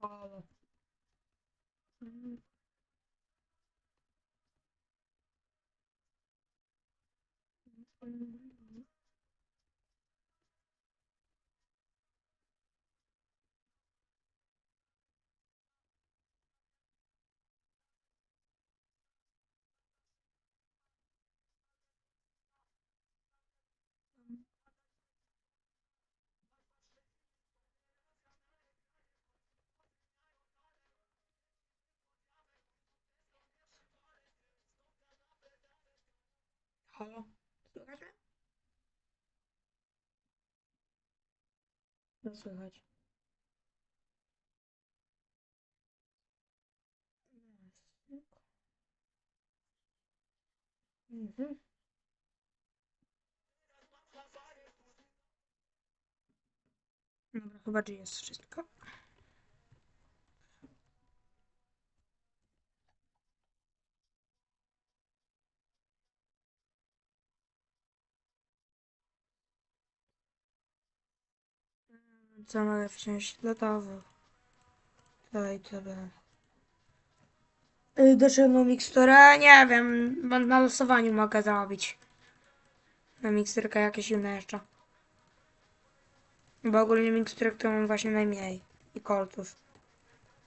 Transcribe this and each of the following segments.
Ale. Mm. Halo? Słychać mnie? No słychać. Mhm. Dobra, chyba, że jest wszystko. Co mogę wziąć? Gotowy. Dalej, tyle. Y, Do czego miksturę? Nie wiem, bo na losowaniu mogę zrobić. Na miksturkę jakieś inne jeszcze. Bo ogólnie miksturek to mam właśnie najmniej. I kolców.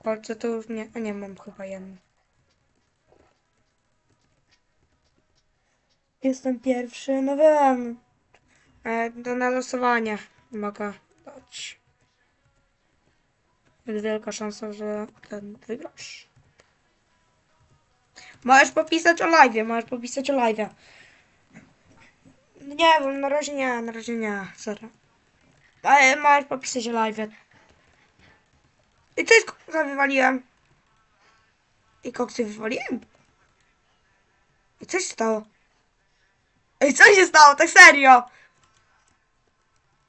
Kolce to już nie, nie mam chyba jedno. Jestem pierwszy, no wiem. E, to na losowanie mogę dać. Jest wielka szansa, że ten wygrasz. Możesz popisać o live, możesz popisać o live. Nie wiem, na razie nie, na razie nie, sorry. Ale możesz popisać o live. I coś koksa wywaliłem. I koksy wywaliłem. I coś stało. Ej, co się stało? Tak serio?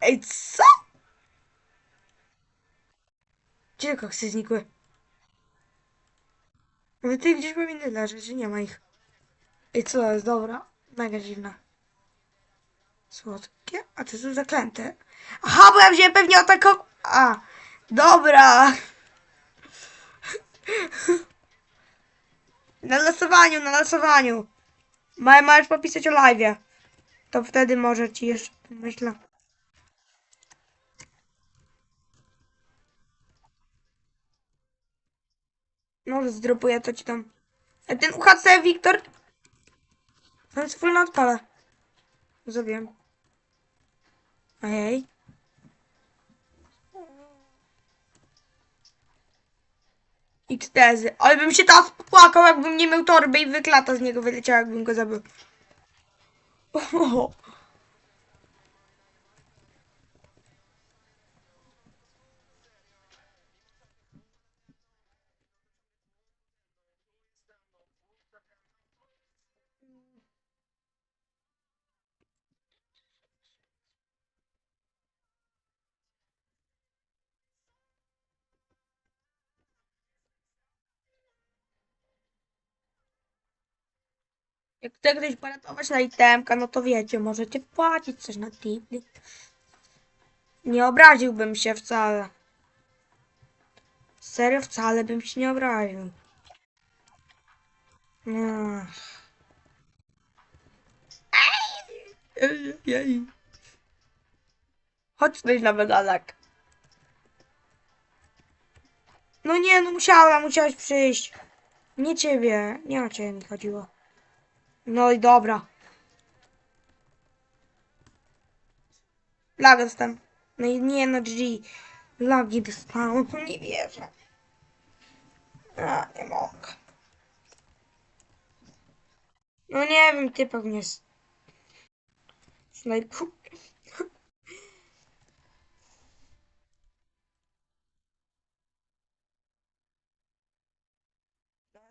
Ej, co? Gdzie koksy znikły? No ty gdzieś powinny leżeć, że nie ma ich. Ej, co jest? Dobra. Mega dziwne. Słodkie? A to są zaklęte. Aha, bo ja wziąłem pewnie taką... A, dobra. Na losowaniu, na losowaniu. Ma- Możesz popisać o live. To wtedy może ci jeszcze myślę. Może zdropuję to ci tam. A ten UHC Wiktor. On jest full na odpale. Zrobiłem. Ojej. X-tezy. Ale bym się teraz popłakał, jakbym nie miał torby i wyklata z niego wyleciała, jakbym go zabił. O, Jak chce ktoś poratować na itemka, no to wiecie, możecie płacić coś na tipli. Nie obraziłbym się wcale. Serio, wcale bym się nie obraził. No. Ej, ej. Chodź tutaj na medalek. No nie, no musiałem, musiałeś przyjść. Nie ciebie, nie o ciebie mi chodziło. No i dobra. Laga dostałem. No i nie no G. Lagi dostałem, no nie wierzę. A, nie mogę. No nie wiem, ty pewnie. Snajpu.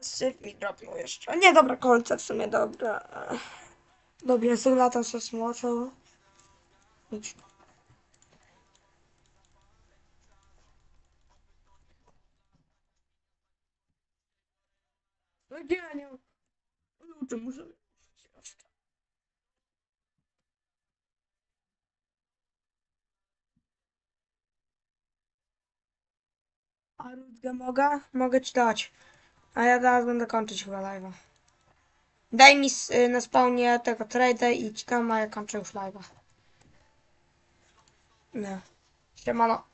Syf mi dropnął jeszcze. Nie, dobra, kolce w sumie, dobra. Dobra, sobie. Idź. No gdzie nie? Ludzie, muszę... A rózgę mogę? Mogę ci dać. A ja teraz będę kończyć chyba live'a. Daj mi y, na spawnie tego trade'a i ci tam, a ja kończę już live'a. Nie. Siemano.